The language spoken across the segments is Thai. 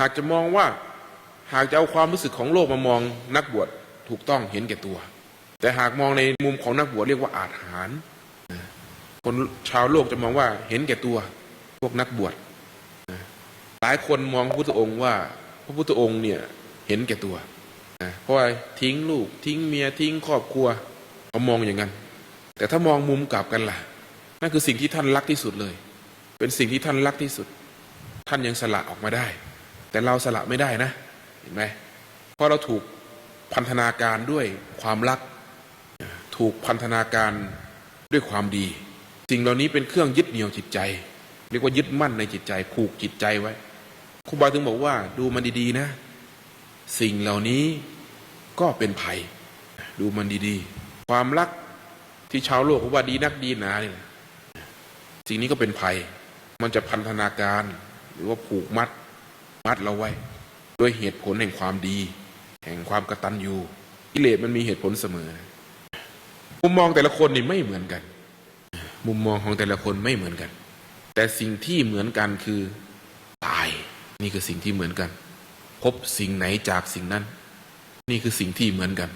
หากจะมองว่าหากจะเอาความรู้สึกของโลกมามองนักบวชถูกต้องเห็นแก่ตัว แต่หากมองในมุมของนักบวชเรียกว่าอาถรรคนชาวโลกจะมองว่าเห็นแก่ตัว พวกนักบวชหลายคนมองพระพุทธองค์ว่า พระพุทธองค์เนี่ยเห็นแก่ตัวเพราะว่าทิ้งลูกทิ้งเมียทิ้งครอบครัวเขามองอย่างนั้น แต่ถ้ามองมุมกลับกันล่ะนั่นคือสิ่งที่ท่านรักที่สุดเลย เป็นสิ่งที่ท่านรักที่สุด ท่านยังสละออกมาได้ แต่เราสละไม่ได้นะเห็นไหมเพราะเราถูกพันธนาการด้วยความรัก ถูกพันธนาการด้วยความดี สิ่งเหล่านี้เป็นเครื่องยึดเหนี่ยวจิตใจ เรียกว่ายึดมั่นในจิตใจผูกจิตใจไว้ครูบาถึงบอกว่าดูมันดีๆนะ สิ่งเหล่านี้ก็เป็นภัย ดูมันดีๆ ความรักที่ชาวโลกเขาว่าดีนักดีหนาเนี่ยสิ่งนี้ก็เป็นภัย มันจะพันธนาการหรือว่าผูกมัด มัดเราไว้ ด้วยเหตุผลแห่งความดี แห่งความกระตัญญูกิเลสมันมีเหตุผลเสมอ มุมมองแต่ละคนนี่ไม่เหมือนกัน มุมมองของแต่ละคนไม่เหมือนกัน แต่สิ่งที่เหมือนกันคือตาย นี่คือสิ่งที่เหมือนกัน พบสิ่งไหนจากสิ่งนั้น นี่คือสิ่งที่เหมือนกัน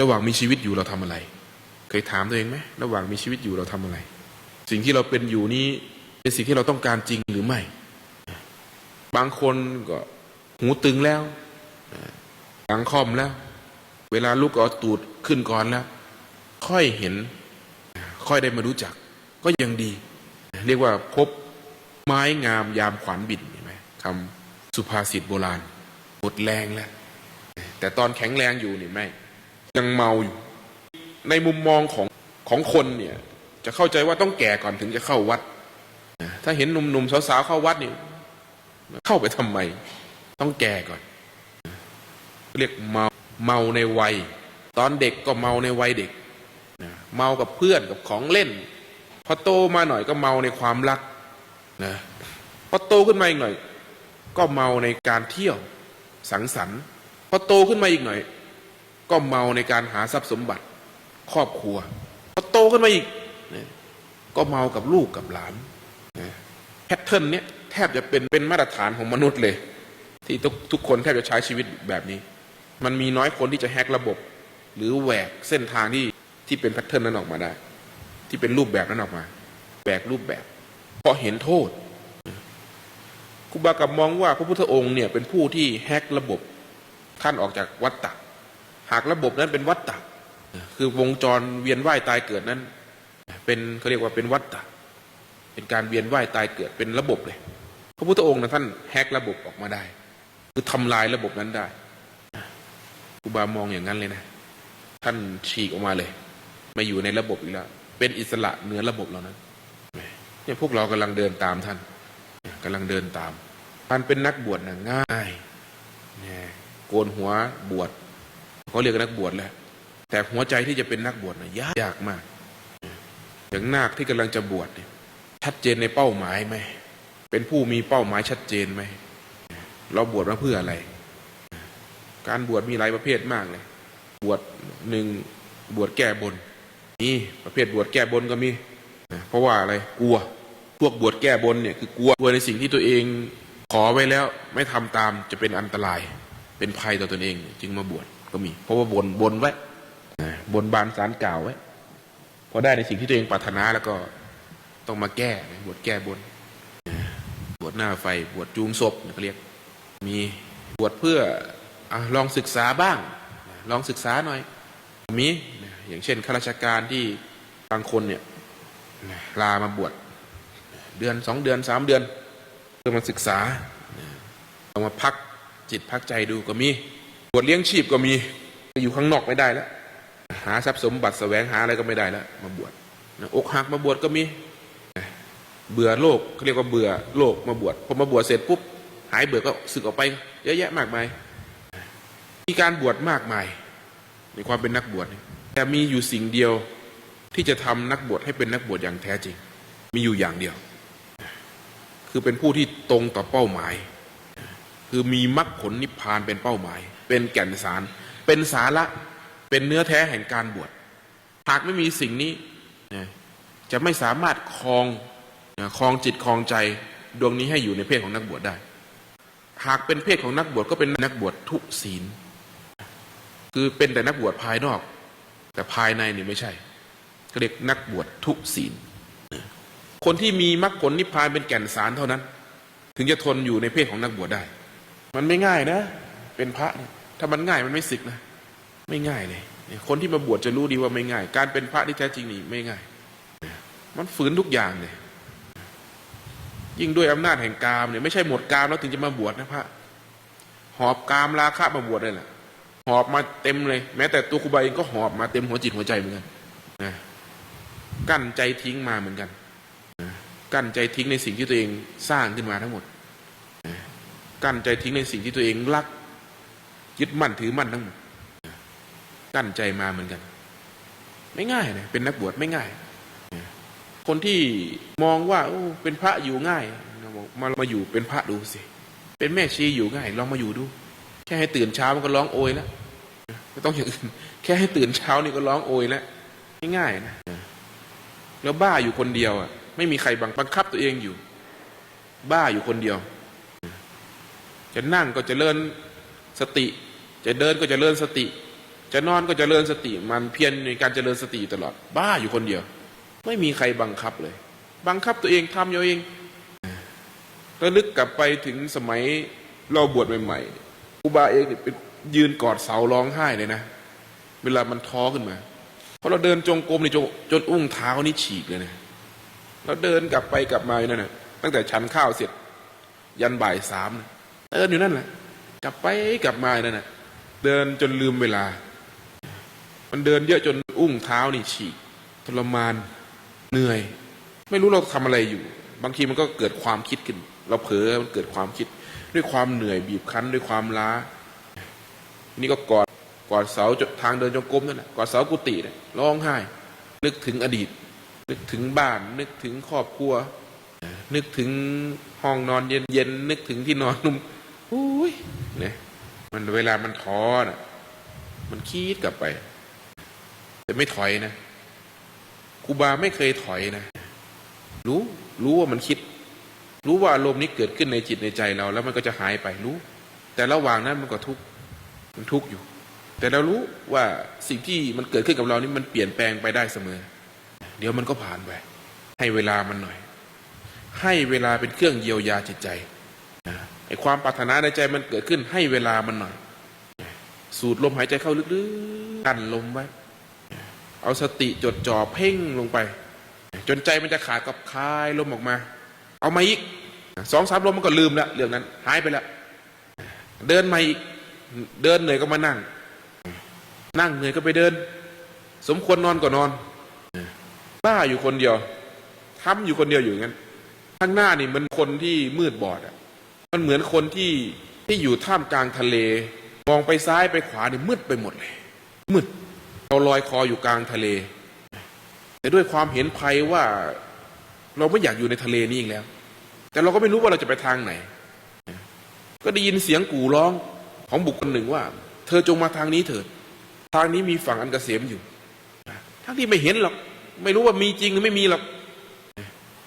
ระหว่างมีชีวิตอยู่เราทำอะไร เคยถามตัวเองไหมระหว่างมีชีวิตอยู่เราทำอะไร สิ่งที่เราเป็นอยู่นี้เป็นสิ่งที่เราต้องการจริงหรือไม่ บางคนก็หูตึงแล้วหลังค่อมแล้ว เวลาลุกเอาตูดขึ้นก่อนแล้ว ค่อยเห็น ค่อยได้มารู้จัก ก็ยังดี เรียกว่าพบไม้งามยามขวานบินเห็นไหมคำสุภาษิตโบราณหมดแรงแล้ว แต่ตอนแข็งแรงอยู่นี่ไม่ ยังเมาอยู่ ในมุมมองของของคนเนี่ย จะเข้าใจว่าต้องแก่ก่อนถึงจะเข้าวัด ถ้าเห็นหนุ่มๆสาวๆเข้าวัดเนี่ย เข้าไปทำไม ต้องแก่ก่อน เรียกเมาเมาในวัย ตอนเด็กก็เมาในวัยเด็กนะเมากับเพื่อนกับของเล่น พอโตมาหน่อยก็เมาในความรักนะพอโตขึ้นมาอีกหน่อย ก็เมาในการเที่ยวสังสรรค์พอโตขึ้นมาอีกหน่อย ก็เมาในการหาทรัพย์สมบัติ ครอบครัวพอโตขึ้นมาอีกนะก็เมากับลูกกับหลานนะแพทเทิร์นเนี้ย แทบจะเป็นเป็นมาตรฐานของมนุษย์เลย ที่ทุกทุกคนแทบจะใช้ชีวิตแบบนี้ มันมีน้อยคนที่จะแฮกระบบ หรือแหวกเส้นทางที่ที่เป็นแพทเทิร์นนั้นออกมาได้ ที่เป็นรูปแบบนั้นออกมาแบกรูปแบบ เพราะเห็นโทษครูบากับมองว่าพระพุทธองค์เนี่ยเป็นผู้ที่แฮกระบบท่านออกจากวัฏฏะหากระบบนั้นเป็นวัฏฏะคือวงจรเวียนว่ายตายเกิดนั้น เป็นเขาเรียกว่าเป็นวัฏฏะเป็นการเวียนว่ายตายเกิดเป็นระบบเลย พระพุทธองค์นะท่านแฮกระบบออกมาได้ คือทำลายระบบนั้นได้ครูบามองอย่างนั้นเลยนะ ท่านฉีกออกมาเลย มาอยู่ในระบบอีกแล้ว เป็นอิสระเหนือระบบเหล่านั้นเนี่ยพวกเรากำลังเดินตามท่านกำลังเดินตามท่านเป็นนักบวชนะง่ายเนี่ยโกนหัวบวชเขาเรียกนักบวชแล้วแต่หัวใจที่จะเป็นนักบวชนะยากยากมาก อย่างนาคที่กำลังจะบวชเนี่ยชัดเจนในเป้าหมายไหม เป็นผู้มีเป้าหมายชัดเจนไหม เราบวชมาเพื่ออะไร การบวชมีหลายประเภทมากเลย บวชหนึ่งบวชแก้บนนี่ประเภทบวชแก้บนก็มี เพราะว่าอะไรกลัว พวกบวชแก้บนเนี่ยคือกลัวกลัวในสิ่งที่ตัวเองขอไว้แล้วไม่ทำตามจะเป็นอันตราย เป็นภัยต่อตนเอง จึงมาบวชก็มี เพราะว่าบนบนไว้บนบานสารกล่าวไว้พอได้ในสิ่งที่ตัวเองปรารถนาแล้วก็ต้องมาแก้บวชแก้บน บวชหน้าไฟบวชจูงศพเขาเรียกมีบวชเพื่ออลองศึกษาบ้าง ลองศึกษาหน่อยมีอย่างเช่นข้าราชการที่บางคนเนี่ยลามาบวชเดือนสองเดือนสามเดือนเพื่อมาศึกษาเอามาพักจิตพักใจดูก็มีบวชเลี้ยงชีพก็มีอยู่ข้างนอกไม่ได้แล้ว หาทรัพย์สมบัติแสวงหาอะไรก็ไม่ได้แล้ว มาบวชอกหักมาบวชก็มี เบื่อโลกเขาเรียกว่าเบื่อโลกมาบวชพอมาบวชเสร็จปุ๊บหายเบื่อก็สึกออกไป เยอะแยะมากมาย มีการบวชมากมาย ในความเป็นนักบวชแต่มีอยู่สิ่งเดียวที่จะทำนักบวชให้เป็นนักบวชอย่างแท้จริง มีอยู่อย่างเดียว คือเป็นผู้ที่ตรงต่อเป้าหมาย คือมีมรรคผลนิพพานเป็นเป้าหมาย เป็นแก่นสาร เป็นสาระเป็นเนื้อแท้แห่งการบวชหากไม่มีสิ่งนี้จะไม่สามารถครอง คลองจิตคลองใจดวงนี้ให้อยู่ในเพศของนักบวชได้ หากเป็นเพศของนักบวชก็เป็นนักบวชทุศีล คือเป็นแต่นักบวชภายนอก แต่ภายในนี่ไม่ใช่ก็เรียกนักบวชทุศีล คนที่มีมรรคผลนิพพานเป็นแก่นสารเท่านั้น ถึงจะทนอยู่ในเพศของนักบวชได้ มันไม่ง่ายนะ เป็นพระถ้ามันง่ายมันไม่สึกนะ ไม่ง่ายเลยคนที่มาบวชจะรู้ดีว่าไม่ง่าย การเป็นพระที่แท้จริงนี่ไม่ง่าย มันฝืนทุกอย่างเลย ยิ่งด้วยอำนาจแห่งกามเนี่ยไม่ใช่หมดกามแล้วถึงจะมาบวชนะพระหอบกามราคะมาบวชเลยแหละหอบมาเต็มเลย แม้แต่ตัวครูบาเองก็หอบมาเต็มหัวจิตหัวใจเหมือนกันนะกั้นใจทิ้งมาเหมือนกันนะกั้นใจทิ้งในสิ่งที่ตัวเองสร้างขึ้นมาทั้งหมดนะกั้นใจทิ้งในสิ่งที่ตัวเองรัก ยึดมั่นถือมั่นทั้งหมดนะกั้นใจมาเหมือนกัน ไม่ง่ายนะเป็นนักบวชไม่ง่าย คนที่มองว่าโอ้เป็นพระอยู่ง่ายมามาอยู่เป็นพระดูสิ เป็นแม่ชีอยู่ง่าย ลองมาอยู่ดู แค่ให้ตื่นเช้ามันก็ร้องโอยแล้วไม่ต้องอย่างอื่น แค่ให้ตื่นเช้านี่ก็ร้องโอยแล้วง่ายๆนะแล้วบ้าอยู่คนเดียวอะ ไม่มีใครบังบังคับตัวเองอยู่ บ้าอยู่คนเดียว จะนั่งก็จะเลื่อนสติ จะเดินก็จะเลื่อนสติ จะนอนก็จะเลื่อนสติ มันเพียรในการเจริญสติตลอด บ้าอยู่คนเดียว ไม่มีใครบังคับเลย บังคับตัวเองทำเอาเองแล้วนึกกลับไปถึงสมัยเราบวชใหม่ๆครูบาเองเนี่ยเป็นยืนกอดเสาร้องไห้เลยนะ เวลามันท้อขึ้นมาเพราะเราเดินจงกรมนี่จนจนอุ้งเท้านี่ฉีกเลยนะเราเดินกลับไปกลับมาอยู่นั่นนะตั้งแต่ฉันข้าวเสร็จ ยันบ่ายสามนะเดินอยู่นั่นแหละกลับไปกลับมาอยู่นั่นนะเดินจนลืมเวลา มันเดินเยอะจนอุ้งเท้านี่ฉีกทรมาน เหนื่อย ไม่รู้เราทำอะไรอยู่ บางทีมันก็เกิดความคิดขึ้น เราเผลอมันเกิดความคิด ด้วยความเหนื่อยบีบคั้นด้วยความล้า นี่ก็กอดกอดเสาจทางเดินจงกรมนั่นแหละกอดเสากุฏินี่ยร้องไห้ นึกถึงอดีต นึกถึงบ้าน นึกถึงครอบครัว นึกถึงห้องนอนเย็นๆนึกถึงที่นอนนุ่มอุ้ยเนี่ยมันเวลามันท้อน่ะมันคิดกลับไป แต่ไม่ถอยนะ รูบาไม่เคยถอยนะ รู้รู้ว่ามันคิด รู้ว่าอารมณ์นี้เกิดขึ้นในจิตในใจเรา แล้วมันก็จะหายไปรู้ แต่ระหว่างนั้นมันก็ทุกข์มันทุกข์อยู่ แต่เรารู้ว่าสิ่งที่มันเกิดขึ้นกับเรานี่มันเปลี่ยนแปลงไปได้เสมอ เดี๋ยวมันก็ผ่านไปให้เวลามันหน่อย ให้เวลาเป็นเครื่องเยียวยาจิตใจไอ้ความปรารถนาในใจมันเกิดขึ้นให้เวลามันหน่อย สูดลมหายใจเข้าลึกๆ กันลมไว้ เอาสติจดจ่อเพ่งลงไป จนใจมันจะขาดกับคายลมออกมา เอามาอีกสองสามลมมันก็ลืมล้วเรื่องนั้นหายไปล้วเดินมาอีกเดินเหนื่อยก็มานั่ง นั่งเหนื่อยก็ไปเดิน สมควรนอนก็นอนบ้าอยู่คนเดียวทำอยู่คนเดียวอยู่งั้นข้างหน้านี่มันคนที่มืดบอดอะมันเหมือนคนที่ที่อยู่ท่ามกลางทะเล มองไปซ้ายไปขวานี่มืดไปหมดเลยมืด เราลอยคออยู่กลางทะเล แต่ด้วยความเห็นภัยว่าเราไม่อยากอยู่ในทะเลนี้อีกแล้ว แต่เราก็ไม่รู้ว่าเราจะไปทางไหน ก็ได้ยินเสียงกู่ร้องของบุคคลหนึ่งว่า เธอจงมาทางนี้เถิด ทางนี้มีฝั่งอันกเกษมอยู่ทั้งที่ไม่เห็นหรอก ไม่รู้ว่ามีจริงหรือไม่มีหรอก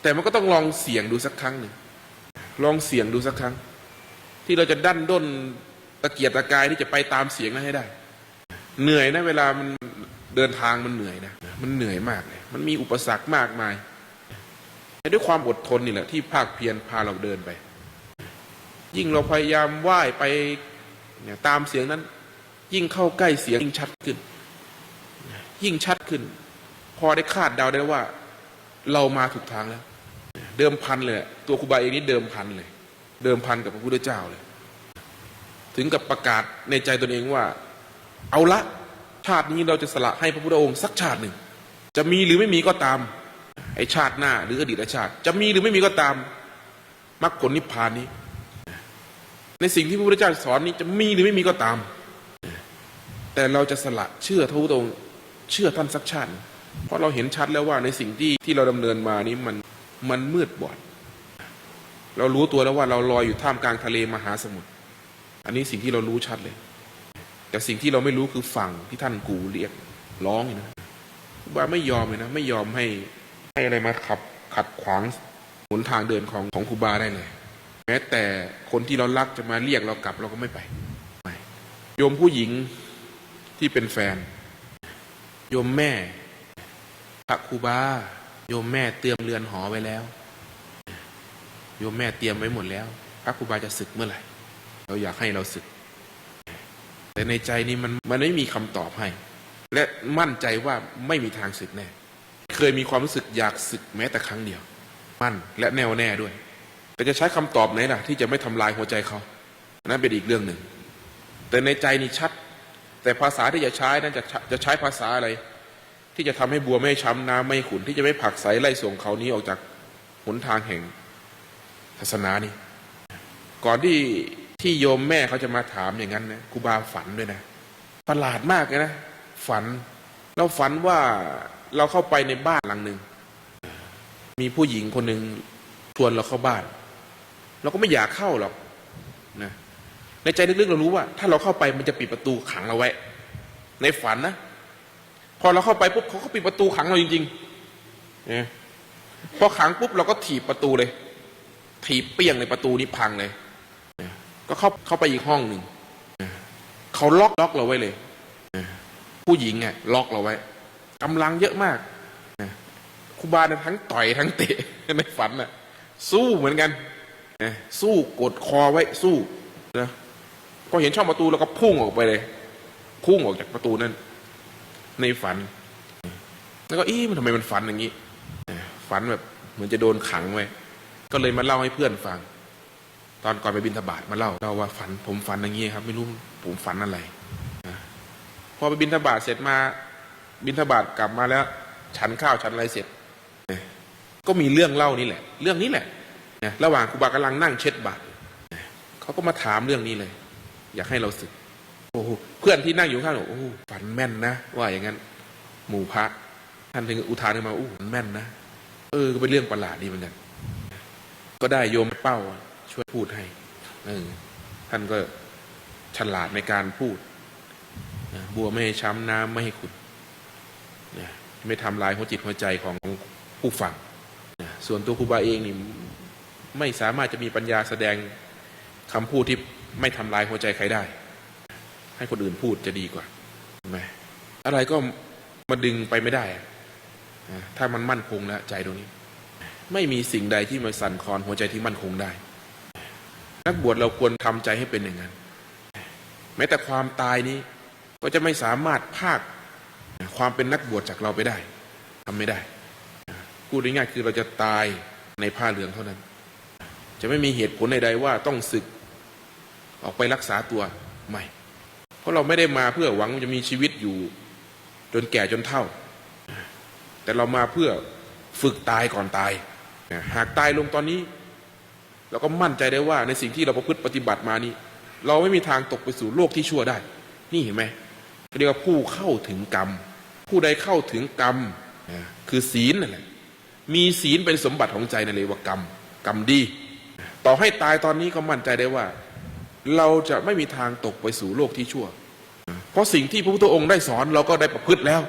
แต่มันก็ต้องลองเสี่ยงดูสักครั้งหนึ่ง ลองเสี่ยงดูสักครั้ง ที่เราจะดันด้นตะเกียกตะกายที่จะไปตามเสียงนั้นให้ได้ เหนื่อยนะเวลามันเดินทางมันเหนื่อยนะ มันเหนื่อยมากเลย มันมีอุปสรรคมากมายแต่ด้วยความอดทนนี่แหละที่ภาคเพียรพาเราเดินไป ยิ่งเราพยายามไหว้ไปเนี่ยตามเสียงนั้น ยิ่งเข้าใกล้เสียงยิ่งชัดขึ้น ยิ่งชัดขึ้น พอได้คาดเดาได้ว่า เรามาถูกทางแล้ว เดิมพันเลย ตัวครูบาเองนี่เดิมพันเลย เดิมพันกับพระพุทธเจ้าเลย ถึงกับประกาศในใจตนเองว่า เอาละชาตินี้เราจะสละให้พระพุทธองค์สักชาติหนึ่ง จะมีหรือไม่มีก็ตาม ไอชาติหน้าหรืออดีตชาติ จะมีหรือไม่มีก็ตามมรรคผลนิพพานนี้ ในสิ่งที่พระพุทธเจ้าสอนนี้จะมีหรือไม่มีก็ตาม แต่เราจะสละเชื่อพระพุทธองค์เชื่อท่านสักชาติ เพราะเราเห็นชัดแล้วว่าในสิ่งที่ที่เราดำเนินมานี้มันมันมืดบอด เรารู้ตัวแล้วว่าเราลอยอยู่ท่ามกลางทะเลมหาสมุทรอันนี้สิ่งที่เรารู้ชัดเลย แต่สิ่งที่เราไม่รู้คือฝั่งที่ท่านกูเรียกร้องนะครูบาไม่ยอมเลยนะ ไม่ยอมให้ให้อะไรมาขับขัดขวางหนทางเดินของของครูบาได้เลย แม้แต่คนที่เรารักจะมาเรียกเรากลับเราก็ไม่ไปไม่โยมผู้หญิงที่เป็นแฟน โยมแม่พระครูบาโยมแม่เตรียมเรือนหอไว้แล้ว โยมแม่เตรียมไว้หมดแล้ว พระครูบาจะศึกเมื่อไหร่ เราอยากให้เราศึก แต่ในใจนี้มันมันไม่มีคำตอบให้ และมั่นใจว่าไม่มีทางศึกแน่ เคยมีความรู้สึกอยากศึกแม้แต่ครั้งเดียว มั่นและแน่วแน่ด้วย แต่จะใช้คำตอบไหนล่ะ ที่จะไม่ทำลายหัวใจเขานนั้นเป็นอีกเรื่องหนึ่ง แต่ในใจนี่ชัด แต่ภาษาที่จะใช้นั้นจะจะใช้ภาษาอะไร ที่จะทำให้บัวไม่ช้ำน้ำไม่ขุนที่จะไม่ผลักไสไล่ส่งเขานี้ออกจากหนทางแห่งศาสนานี่ก่อนที่ ที่โยมแม่เขาจะมาถามอย่างนั้นนะครูบาฝันด้วยนะประหลาดมากเลยนะฝัน เราฝันว่าเราเข้าไปในบ้านหลังหนึ่งมีผู้หญิงคนหนึ่งชวนเราเข้าบ้าน เราก็ไม่อยากเข้าหรอกนะในใจลึกๆเรารู้ว่า ถ้าเราเข้าไปมันจะปิดประตูขังเราไว้ ในฝันนะพอเราเข้าไปปุ๊บเขาก็ปิดประตูขังเราจริงๆเนี่ยพอขังปุ๊บเราก็ถีบประตูเลย ถีบเปี้ยงในประตูนี้พังเลย ก็เข้าเข้าไปอีกห้องหนึ่งเขาล็อกล็อกเราไว้เลยผู้หญิงอะล็อกเราไว้กำลังเยอะมากครูบาเนี่ยทั้งต่อยทั้งเตะในฝันน่ะ สู้เหมือนกันสู้กดคอไว้สู้นะพอเห็นช่องประตูแล้วก็พุ่งออกไปเลย พุ่งออกจากประตูนั้นในฝัน แล้วก็อีมันทำไมมันฝันอย่างนี้ฝันแบบเหมือนจะโดนขังไว้ก็เลยมาเล่าให้เพื่อนฟัง ตอนก่อนไปบินทบาทมาเล่าเล่าว่าฝัน ผมฝันอย่างนี้ครับไม่รู้ผมฝันอะไรพอไปบินทบาทเสร็จมา บินทบาทกลับมาแล้ว ฉันข้าวฉันอะไรเสร็จ ก็มีเรื่องเล่านี่แหละ เรื่องนี้แหละระหว่างครูบากำลังนั่งเช็ดบาตรเขาก็มาถามเรื่องนี้เลย อยากให้เราสึกโอ้เพื่อนที่นั่งอยู่ข้างบอกโอ้ฝันแม่นนะว่าอย่างนั้น หมู่พระท่านถึงอุทานขึ้นมาอู้ฝันแม่นนะเออก็เป็นเรื่องประหลาดดีเหมือนกันก็ได้โยมเป้า ช่วยพูดให้เออท่านก็ฉลาดในการพูดบัวไม่ให้ช้ำน้ำไม่ให้ขุดนะไม่ทำลายหัวจิตหัวใจของผู้ฟังนะส่วนตัวครูบาเองนี่ไม่สามารถจะมีปัญญาแสดงคำพูดที่ไม่ทำลายหัวใจใครได้ ให้คนอื่นพูดจะดีกว่าไหมอะไรก็มาดึงไปไม่ได้นะถ้ามันมั่นคงแล้วใจตรงนี้ ไม่มีสิ่งใดที่มาสั่นคลอนหัวใจที่มั่นคงได้ นักบวชเราควรทำใจให้เป็นอย่างนั้น แม้แต่ความตายนี้ก็จะไม่สามารถพากความเป็นนักบวชจากเราไปได้ทำไม่ได้พูดง่ายๆคือเราจะตายในผ้าเหลืองเท่านั้น จะไม่มีเหตุผลใดๆว่าต้องศึกออกไปรักษาตัวไม่ เพราะเราไม่ได้มาเพื่อหวังจะมีชีวิตอยู่ จนแก่จนเฒ่า แต่เรามาเพื่อฝึกตายก่อนตาย หากตายลงตอนนี้ เราก็มั่นใจได้ว่าในสิ่งที่เราประพฤติปฏิบัติมานี้ เราไม่มีทางตกไปสู่โลกที่ชั่วได้ นี่เห็นไหมเรียกว่าผู้เข้าถึงกรรม ผู้ใดเข้าถึงกรรมคือศีลนั่นแหละมีศีลเป็นสมบัติของใจนั่นเลยว่ากรรมกรรมดี ต่อให้ตายตอนนี้ก็มั่นใจได้ว่า เราจะไม่มีทางตกไปสู่โลกที่ชั่ว เพราะสิ่งที่พระพุทธองค์ได้สอนเราก็ได้ประพฤติแล้ว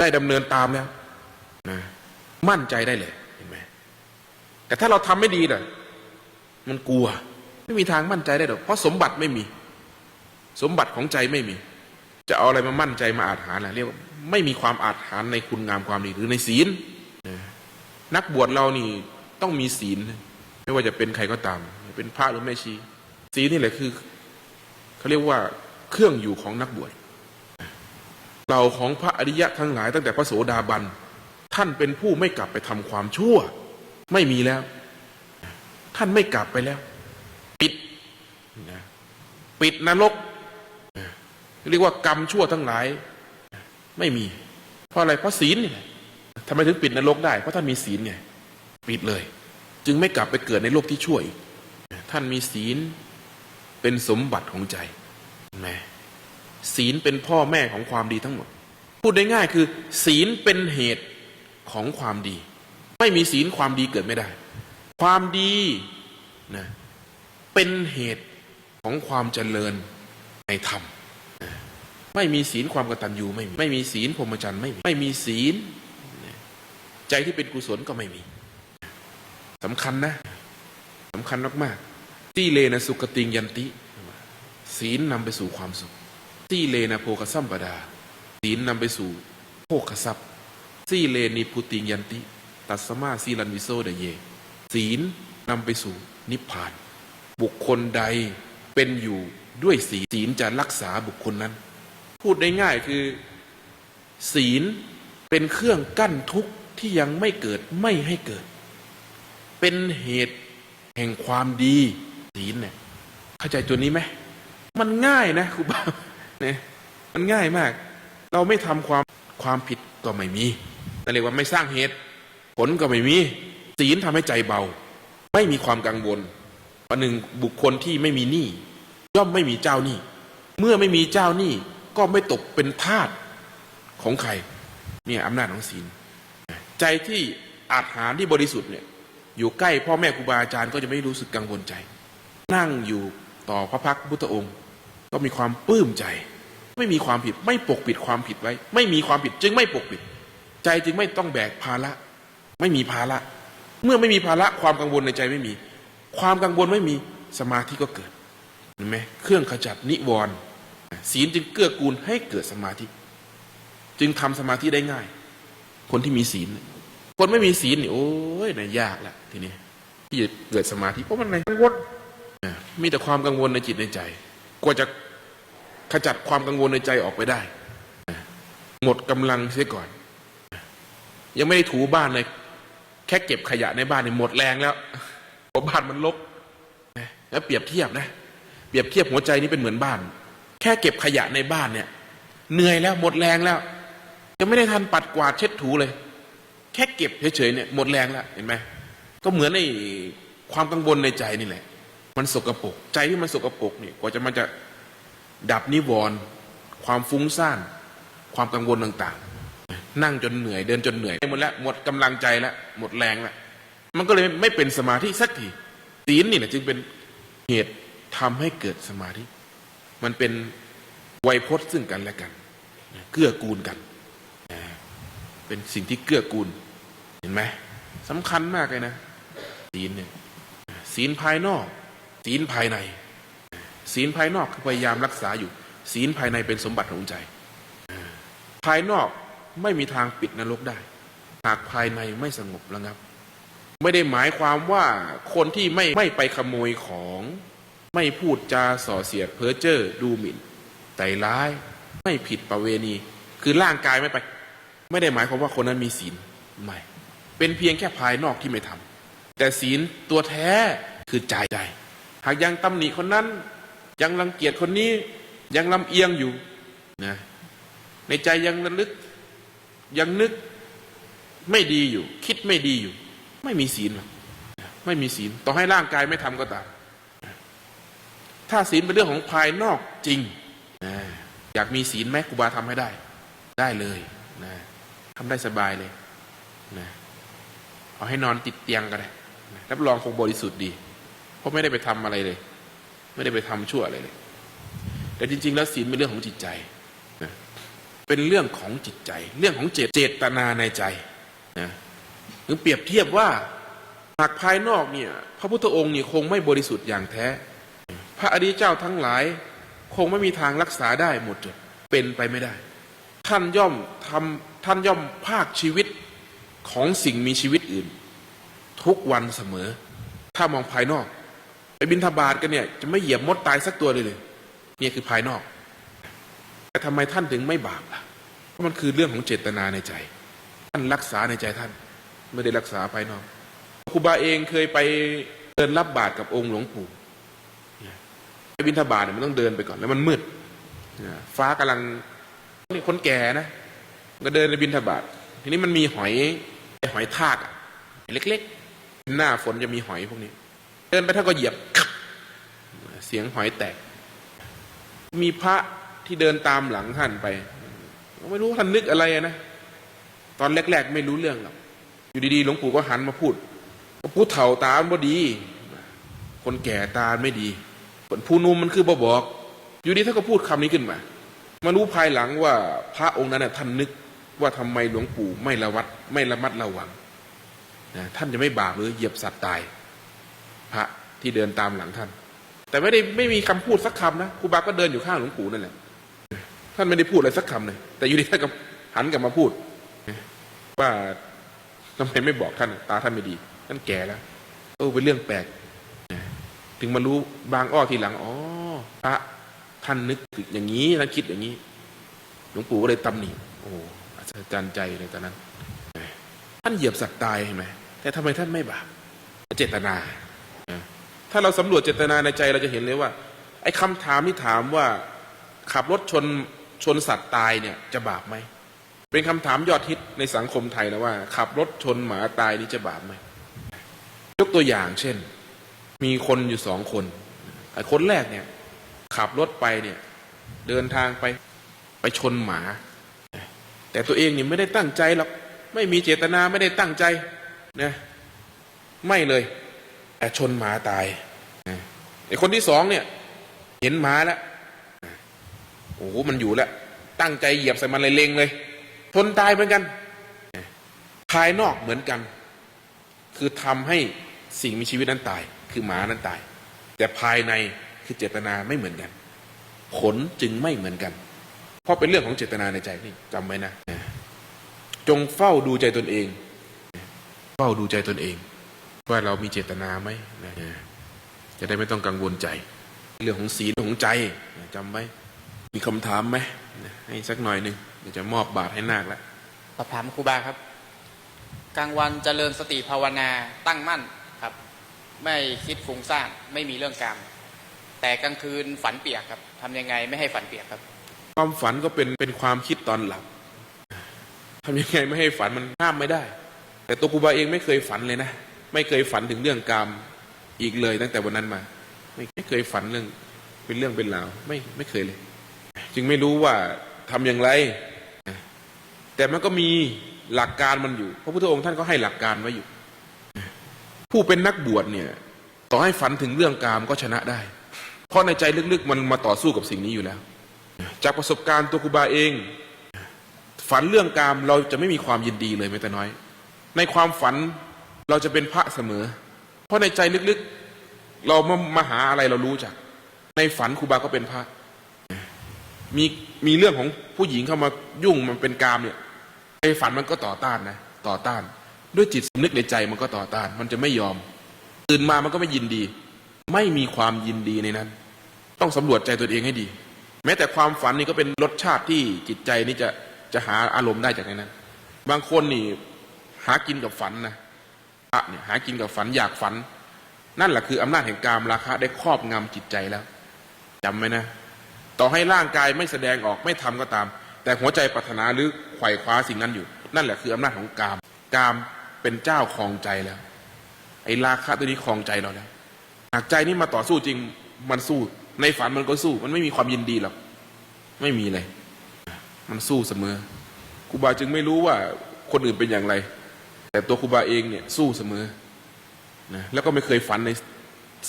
ได้ดำเนินตามแล้วนะมั่นใจได้เลยเห็นไหมแต่ถ้าเราทำไม่ดีน่ะ มันกลัว ไม่มีทางมั่นใจได้หรอกเพราะสมบัติไม่มี สมบัติของใจไม่มี จะเอาอะไรมามั่นใจมาอาถรรพ์ล่ะเรียกว่าไม่มีความอาถรรพ์ในคุณงามความดีหรือในศีลนักบวชเรานี่ต้องมีศีล ไม่ว่าจะเป็นใครก็ตาม เป็นพระหรือแม่ชี ศีลนี่แหละคือเขาเรียกว่าเครื่องอยู่ของนักบวชเราของพระอริยะทั้งหลายตั้งแต่พระโสดาบัน ท่านเป็นผู้ไม่กลับไปทำความชั่ว ไม่มีแล้ว ท่านไม่กลับไปแล้ว ปิดนะปิดนรกเรียกว่ากรรมชั่วทั้งหลาย ไม่มี เพราะอะไรเพราะศีลทำไมถึงปิดนรกได้เพราะท่านมีศีลไงปิดเลย จึงไม่กลับไปเกิดในโลกที่ชั่วอีกท่านมีศีลเป็นสมบัติของใจแมศีลเป็นพ่อแม่ของความดีทั้งหมด พูดได้ง่ายคือ ศีลเป็นเหตุของความดี ไม่มีศีลความดีเกิดไม่ได้ ความดีนะเป็นเหตุของความเจริญในธรรมไม่มีศีลความกตัญญูไม่มีไม่มีศีลพรหมจรรย์ไม่มีไม่มีศีล ใจที่เป็นกุศลก็ไม่มีสำคัญนะสำคัญมากๆตีเลนะสุขติงยันติ ศีลนำไปสู่ความสุขตีเลนะโภคสัมปดา ศีลนำไปสู่โภคทรัพย์สีเลนิพุติงยันติ ตัสสมาสีลันวิโซเดเย ศีลนำไปสู่นิพพาน บุคคลใดเป็นอยู่ด้วยศีลศีลจะรักษาบุคคลนั้น พูดได้ง่ายคือ ศีลเป็นเครื่องกั้นทุกข์ที่ยังไม่เกิดไม่ให้เกิด เป็นเหตุแห่งความดีศีลเนี่ยเข้าใจตัวนี้ไหมมันง่ายนะครูบาเนี่ยมันง่ายมาก เราไม่ทำความความผิดก็ไม่มีนั่นเรียกว่าไม่สร้างเหตุ ผลก็ไม่มี ศีลทำให้ใจเบา ไม่มีความกังวลประหนึ่งบุคคลที่ไม่มีหนี้ย่อมไม่มีเจ้าหนี้เมื่อไม่มีเจ้าหนี้ก็ไม่ตกเป็นทาสของใครเนี่ยอำนาจของศีล ใจที่อาจหารที่บริสุทธิ์เนี่ยอยู่ใกล้พ่อแม่ครูบาอาจารย์ก็จะไม่รู้สึกกังวลใจ นั่งอยู่ต่อพระพักพุทธองค์ ก็มีความปลื้มใจ ไม่มีความผิดไม่ปกปิดความผิดไว้ ไม่มีความผิดจึงไม่ปกปิด ใจจึงไม่ต้องแบกภาระ ไม่มีภาระ เมื่อไม่มีภาระความกังวลในใจไม่มี ความกังวลไม่มีสมาธิก็เกิดเห็นไหมเครื่องขจัดนิวรณ์ศีลจึงเกื้อกูลให้เกิดสมาธิ จึงทำสมาธิได้ง่าย คนที่มีศีล คนไม่มีศีลนี่โอ้ยน่ายากละทีนี้ที่จะเกิดสมาธิเพราะมันอะไรกังวลมีแต่ความกังวลในจิตในใจ กว่าจะขจัดความกังวลในใจออกไปได้ หมดกำลังเสียก่อน ยังไม่ได้ถูบ้านเลย ค่เก็บขยะในบ้านนี่หมดแรงแล้วเพราะบ้านมันรกแล้วเปรียบเทียบนะ เปรียบเทียบหัวใจนี้เป็นเหมือนบ้าน แค่เก็บขยะในบ้านเนี่ย เหนื่อยแล้วหมดแรงแล้วยังไม่ได้ทันปัดกวาดเช็ดถูเลย แค่เก็บเฉยๆเนี่ยหมดแรงแล้วเห็นไหมก็เหมือนในความกังวลในใจนี่แหละ มันสกปรกใจที่มันสกปรกเนี่ยกว่าจะมันจะดับนิวรณ์ความฟุ้งซ่าน ความกังวลต่างๆ นั่งจนเหนื่อยเดินจนเหนื่อยหมดแล้วหมดกำลังใจแล้วหมดแรงแล้วมันก็เลยไม่เป็นสมาธิสักทีศีลนี่แหละจึงเป็นเหตุทำให้เกิดสมาธิ มันเป็นไวยพจน์ซึ่งกันและกันเกื้อกูลกัน เป็นสิ่งที่เกื้อกูล เห็นไหมสำคัญมากเลยนะศีลเนี่ยศีลภายนอก ศีลภายใน ศีลภายนอกคือพยายามรักษาอยู่ ศีลภายในเป็นสมบัติของใจ ภายนอก ไม่มีทางปิดนรกได้ หากภายในไม่สงบระงับ ไม่ได้หมายความว่าคนที่ไม่ไม่ไปขโมยของ ไม่พูดจาส่อเสียดเพ้อเจ้อดูหมิ่นใจร้าย ไม่ผิดประเวณี คือร่างกายไม่ไป ไม่ได้หมายความว่าคนนั้นมีศีลไม่ เป็นเพียงแค่ภายนอกที่ไม่ทำแต่ศีลตัวแท้คือใจใจ หากยังตำหนิคนนั้น ยังรังเกียจคนนี้ยังลำเอียงอยู่นะในใจยังระลึก ยังนึกไม่ดีอยู่ คิดไม่ดีอยู่ ไม่มีศีลหรอกไม่มีศีล ต่อให้ร่างกายไม่ทำก็ตาม ถ้าศีลเป็นเรื่องของภายนอกจริง อยากมีศีลไหมครูบาทำให้ได้ ได้เลยนะทำได้สบายเลยนะเอาให้นอนติดเตียงก็ได้รับรองคงบริสุทธิ์ดี เพราะไม่ได้ไปทำอะไรเลย ไม่ได้ไปทำชั่วอะไรเลย แต่จริง ๆ แล้วศีลเป็นเรื่องของจิตใจนะ เป็นเรื่องของจิตใจ เรื่องของเจตเจตนาในใจนะหรือเปรียบเทียบว่าหากภายนอกเนี่ย พระพุทธองค์เนี่ยคงไม่บริสุทธิ์อย่างแท้ พระอริยเจ้าทั้งหลาย คงไม่มีทางรักษาได้หมดจดเป็นไปไม่ได้ ท่านย่อมทำท่านย่อมภาคชีวิตของสิ่งมีชีวิตอื่น ทุกวันเสมอ ถ้ามองภายนอกไปบินทบาทกันเนี่ยจะไม่เหยียบมดตายสักตัวเลยเลยเนี่ยคือภายนอก แต่ทำไมท่านถึงไม่บาป เพราะมันคือเรื่องของเจตนาในใจ ท่านรักษาในใจท่าน ไม่ได้รักษาภายนอกครูบาเองเคยไปเดินรับบาตรกับองค์หลวงปู่ไปบินทบาทเนี่ยมันต้องเดินไปก่อนแล้วมันมืดฟ้ากำลังนี่คนแก่นะก็เดินในบินทบาททีนี้มันมีหอยหอยทากอะเล็กๆ หน้าฝนจะมีหอยพวกนี้ เดินไปท่านก็เหยียบเสียงหอยแตก มีพระที่เดินตามหลังท่านไป ไม่รู้ท่านนึกอะไรนะ ตอนแรก ๆ ไม่รู้เรื่องหรอกอยู่ดีๆหลวงปู่ก็หันมาพูดผู้เฒ่าตาบ่ดี คนแก่ตาไม่ดีคนผู้นุ่มมันคือบ่บอก อยู่ดีท่านก็พูดคำนี้ขึ้นมามารู้ภายหลังว่าพระองค์นั้นนะท่านนึกว่าทำไมหลวงปู่ไม่ระวัดไม่ระมัดระวังนะท่านจะไม่บาปหรือเหยียบสัตว์ตาย พระที่เดินตามหลังท่าน แต่ไม่ได้ไม่มีคำพูดสักคำนะครูบาก็เดินอยู่ข้างหลวงปู่นั่นแหละ ท่านไม่ได้พูดอะไรสักคำเลย แต่อยู่ดีท่านก็หันกลับมาพูด ว่าทำไมไม่บอกท่าน ตาท่านไม่ดี ท่านแก่แล้วเออเป็นเรื่องแปลก ถึงมารู้บางอ้อทีหลัง อ๋อ พระท่านนึกอย่างนี้ท่านคิดอย่างนี้ หลวงปู่ก็เลยตำหนิ โอ้อัศจรรย์ใจเลยตอนนั้น ท่านเหยียบสัตว์ตายเห็นไหม แต่ทำไมท่านไม่บาป เจตนา ถ้าเราสำรวจเจตนาในใจเราจะเห็นเลยว่า ไอ้คำถามที่ถามว่าขับรถชน ชนสัตว์ตายเนี่ยจะบาปไหม เป็นคำถามยอดฮิตในสังคมไทยนะว่า ขับรถชนหมาตายนี่จะบาปไหม ยกตัวอย่างเช่น มีคนอยู่สองคนไอ้คนแรกเนี่ย ขับรถไปเนี่ย เดินทางไปไปชนหมา แต่ตัวเองเนี่ยไม่ได้ตั้งใจหรอกไม่มีเจตนาไม่ได้ตั้งใจนะไม่เลย แต่ชนหมาตายไอ้คนที่สองเนี่ย เห็นหมาแล้ว โอ้โหมันอยู่แล้ว ตั้งใจเหยียบใส่มันเลยเลงเลยชนตายเหมือนกัน ภายนอกเหมือนกัน คือทำให้สิ่งมีชีวิตนั้นตาย คือหมานั้นตาย แต่ภายในคือเจตนาไม่เหมือนกัน ผลจึงไม่เหมือนกัน เพราะเป็นเรื่องของเจตนาในใจนี่จำไว้นะ จงเฝ้าดูใจตนเอง เฝ้าดูใจตนเอง ว่าเรามีเจตนาไหมจะได้ไม่ต้องกังวลใจ เรื่องของศีลของใจจำไว้ มีคำถามไหมให้สักหน่อยหนึ่งเดี๋ยวจะมอบบาทให้นาคแล้วสอบถามครูบาครับ กลางวันเจริญสติภาวนาตั้งมั่นครับ ไม่คิดฟุ้งซ่านไม่มีเรื่องกรรมแต่กลางคืนฝันเปียกครับทำยังไงไม่ให้ฝันเปียกครับ ความฝันก็เป็นเป็นความคิดตอนหลับทำยังไงไม่ให้ฝันมันห้ามไม่ได้ แต่ตัวครูบาเองไม่เคยฝันเลยนะไม่เคยฝันถึงเรื่องกรรมอีกเลยตั้งแต่วันนั้นมา ไม่ไม่เคยฝันเรื่องเป็นเรื่องเป็นราวไม่ไม่เคยเลย จึงไม่รู้ว่าทำอย่างไร แต่มันก็มีหลักการมันอยู่ พระพุทธองค์ท่านก็ให้หลักการไว้อยู่ ผู้เป็นนักบวชเนี่ย ต่อให้ฝันถึงเรื่องกามก็ชนะได้ เพราะในใจลึกๆ มันมาต่อสู้กับสิ่งนี้อยู่แล้ว จากประสบการณ์ตัวครูบาเอง ฝันเรื่องกามเราจะไม่มีความยินดีเลยแม้แต่น้อย ในความฝันเราจะเป็นพระเสมอ เพราะในใจลึกๆ เรามามาหาอะไรเรารู้จัก ในฝันครูบาก็เป็นพระ มีมีเรื่องของผู้หญิงเข้ามายุ่งมันเป็นกามเนี่ยในฝันมันก็ต่อต้านนะต่อต้าน ด้วยจิตสำนึกในใจมันก็ต่อต้าน มันจะไม่ยอมตื่นมามันก็ไม่ยินดี ไม่มีความยินดีในนั้น ต้องสำรวจใจตัวเองให้ดี แม้แต่ความฝันนี่ก็เป็นรสชาติที่จิตใจนี่จะจะหาอารมณ์ได้จากในนั้น บางคนนี่หากินกับฝันนะพระเนี่ยหากินกับฝันอยากฝัน นั่นแหละคืออำนาจแห่งกามราคะได้ครอบงำจิตใจแล้วจำไว้นะ ต่อให้ร่างกายไม่แสดงออกไม่ทำก็ตาม แต่หัวใจปรารถนาหรือไขว่คว้าสิ่งนั้นอยู่ นั่นแหละคืออำนาจของกาม กามเป็นเจ้าครองใจแล้ว ไอ้ราคะตัวนี้ครองใจเราแล้วหากใจนี่มาต่อสู้จริงมันสู้ ในฝันมันก็สู้ มันไม่มีความยินดีหรอกไม่มีเลย มันสู้เสมอครูบาจึงไม่รู้ว่าคนอื่นเป็นอย่างไร แต่ตัวครูบาเองเนี่ยสู้เสมอนะแล้วก็ไม่เคยฝันใน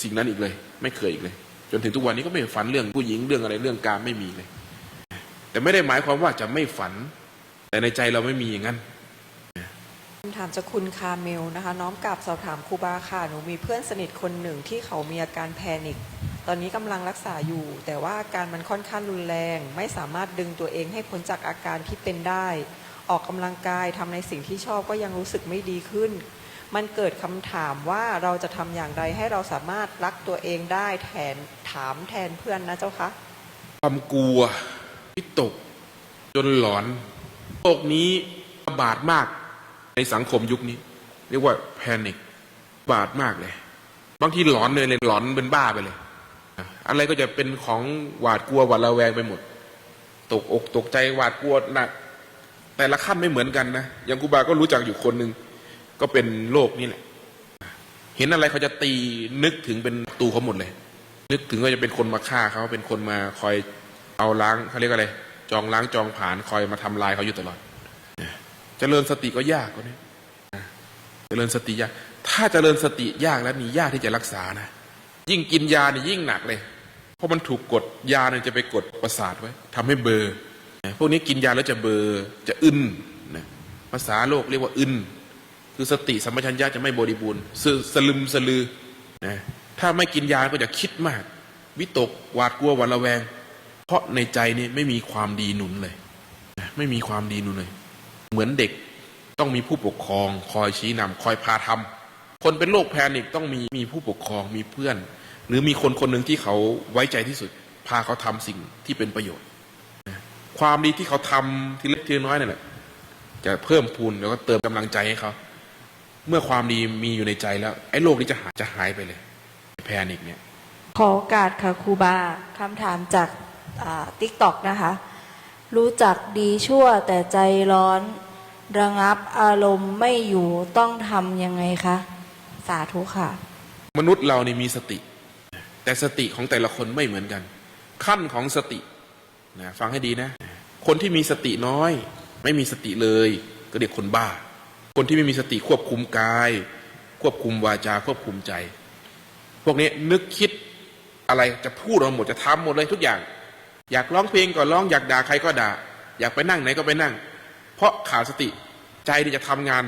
สิ่งนั้นอีกเลย ไม่เคยอีกเลย นถึงทุกวันนี้ก็ไม่ฝันเรื่องผู้หญิงเรื่องอะไรเรื่องการไม่มีเลย แต่ไม่ได้หมายความว่าจะไม่ฝัน แต่ในใจเราไม่มีอย่างนั้นคำถามจากคุณคาเมลนะคะ น้อมกลับสอบถามครูบาค่ะหนูมีเพื่อนสนิทคนหนึ่งที่เขามีอาการแพนิคตอนนี้กำลังรักษาอยู่ แต่ว่าอาการมันค่อนข้างรุนแรง ไม่สามารถดึงตัวเองให้พ้นจากอาการที่เป็นได้ ออกกำลังกายทำในสิ่งที่ชอบก็ยังรู้สึกไม่ดีขึ้น มันเกิดคำถามว่าเราจะทำอย่างไรให้เราสามารถรักตัวเองได้แทนถามแทนเพื่อนนะเจ้าคะความกลัววิตก จนหลอนโรคนี้ระบาดมากในสังคมยุคนี้ เรียกว่าแพนิคบาดมากเลย บางทีหลอนเลยเลยหลอนเป็นบ้าไปเลย อะไรก็จะเป็นของหวาดกลัวหวาดระแวงไปหมด ตกอกตกใจหวาดกลัวหนัก แต่ละขั้นไม่เหมือนกันนะอย่างกูบาก็รู้จักอยู่คนหนึ่ง ก็เป็นโรคนี้แหละ เห็นอะไรเขาจะตีนึกถึงเป็นตูเขาหมดเลย นึกถึงว่าจะเป็นคนมาฆ่าเขาเป็นคนมาคอยเอาล้างเขาเรียกอะไร จองล้างจองผลาญคอยมาทำลายเขาอยู่ตลอดจเจริญสติก็ยากกว่านี้จเจริญสติยาก ถ้าจเจริญสติยากแล้วนี่ยากที่จะรักษานะ ยิ่งกินยานี่ยิ่งหนักเลย เพราะมันถูกกดยาเนี่ยจะไปกดประสาทไว้ทำให้เบอร์พวกนี้กินยาแล้วจะเบอร์จะอึนนะภาษาโลกเรียกว่าอึน คือสติสัมปชัญญะจะไม่บริบูรณ์สสลึมสลือนะถ้าไม่กินยาก็จะคิดมาก วิตกหวาดกลัวหวาดระแวง เพราะในใจนี่ไม่มีความดีหนุนเลยนะไม่มีความดีหนุนเลย เหมือนเด็กต้องมีผู้ปกครอง คอยชี้นำคอยพาทำคนเป็นโรคแพนิคต้องมีมีผู้ปกครองมีเพื่อน หรือมีคนคนหนึ่งที่เขาไว้ใจที่สุด พาเขาทำสิ่งที่เป็นประโยชน์นะความดีที่เขาทำทีเล็กทีน้อยนั่นแหละจะเพิ่มพูนแล้วก็เติมกำลังใจให้เขา เมื่อความดีมีอยู่ในใจแล้ว ไอ้โรคนี้จะหายจะหายไปเลยแพนิคเนี่ย ขอโอกาสค่ะครูบาคำถามจากติ๊กต็อกนะคะ รู้จักดีชั่วแต่ใจร้อน ระงับอารมณ์ไม่อยู่ต้องทำยังไงคะ สาธุค่ะ มนุษย์เรานี่มีสติ แต่สติของแต่ละคนไม่เหมือนกัน ขั้นของสตินะฟังให้ดีนะ คนที่มีสติน้อย ไม่มีสติเลย ก็เรียกคนบ้า คนที่ไม่มีสติควบคุมกาย ควบคุมวาจาควบคุมใจ พวกนี้นึกคิดอะไรจะพูดเราหมดจะทำหมดเลยทุกอย่าง อยากร้องเพลงก็ร้องอยากด่าใครก็ด่า อยากไปนั่งไหนก็ไปนั่ง เพราะขาดสติใจที่จะทำงาน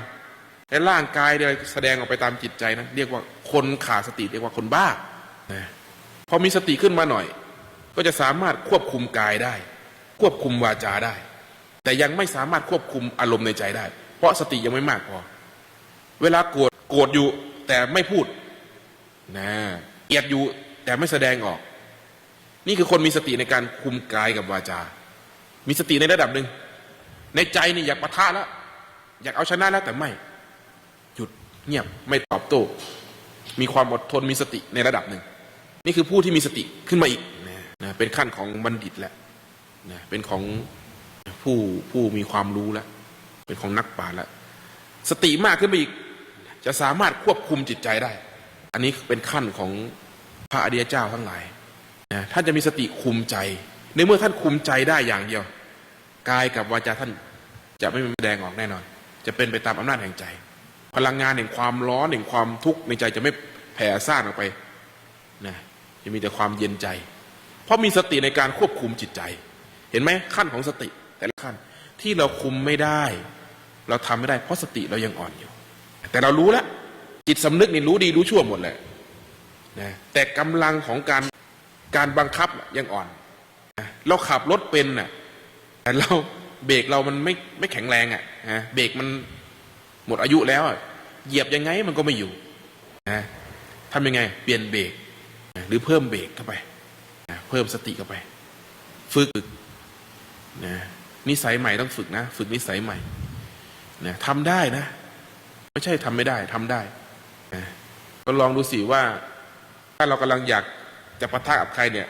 และร่างกายเนี่ยแสดงออกไปตามจิตใจนะเรียกว่าคนขาดสติเรียกว่าคนบ้านะพอมีสติขึ้นมาหน่อย ก็จะสามารถควบคุมกายได้ ควบคุมวาจาได้ แต่ยังไม่สามารถควบคุมอารมณ์ในใจได้ เพราะสติยังไม่มากพอ เวลาโกรธโกรธอยู่แต่ไม่พูดนะเกลียดอยู่แต่ไม่แสดงออก นี่คือคนมีสติในการคุมกายกับวาจา มีสติในระดับหนึ่ง ในใจนี่อยากปะทะแล้ว อยากเอาชนะแล้วแต่ไม่ หยุดเงียบไม่ตอบโต้ มีความอดทนมีสติในระดับหนึ่ง นี่คือผู้ที่มีสติขึ้นมาอีกนะนะเป็นขั้นของบัณฑิตแล้วนะเป็นของผู้ผู้มีความรู้แล้ว เป็นของนักปราชญ์แล้วสติมากขึ้นไปอีก จะสามารถควบคุมจิตใจได้ อันนี้เป็นขั้นของพระอริยเจ้าทั้งหลายนะท่านจะมีสติคุมใจ ในเมื่อท่านคุมใจได้อย่างเดียวกายกับวาจาท่านจะไม่แสดงออกแน่นอน จะเป็นไปตามอำนาจแห่งใจ พลังงานแห่งความร้อนแห่งความทุกข์ในใจจะไม่แผ่ซ่านออกไปนะจะมีแต่ความเย็นใจ เพราะมีสติในการควบคุมจิตใจ เห็นไหมขั้นของสติ แต่ละขั้นที่เราคุมไม่ได้ เราทำไม่ได้เพราะสติเรายังอ่อนอยู่ แต่เรารู้แล้วจิตสำนึกนี่รู้ดีรู้ชั่วหมดแหละนะแต่กำลังของการการบังคับยังอ่อนนะเราขับรถเป็นน่ะแต่เราเบรกเรามันไม่ไม่แข็งแรงอะนะเบรกมันหมดอายุแล้วอะเหยียบยังไงมันก็ไม่อยู่นะทำยังไง เปลี่ยนเบรกหรือเพิ่มเบรกเข้าไปนะเพิ่มสติเข้าไป ฝึกนะนิสัยใหม่ต้องฝึกนะ ฝึกนิสัยใหม่ นะทำได้นะ ไม่ใช่ทำไม่ได้ทำได้นะก็ลองดูสิว่า ถ้าเรากำลังอยากจะปะทะกับใครเนี่ย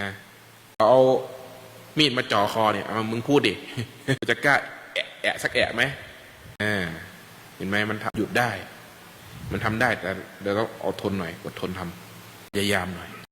นะเอามีดมาจ่อคอเนี่ยเอามึงพูดดิจะกล้าแอะแอะสักแอะไหมอ่าเห็นไหมมันทำหยุดได้ มันทำได้แต่เดี๋ยวต้องอดทนหน่อยอดทนทำพยายามหน่อย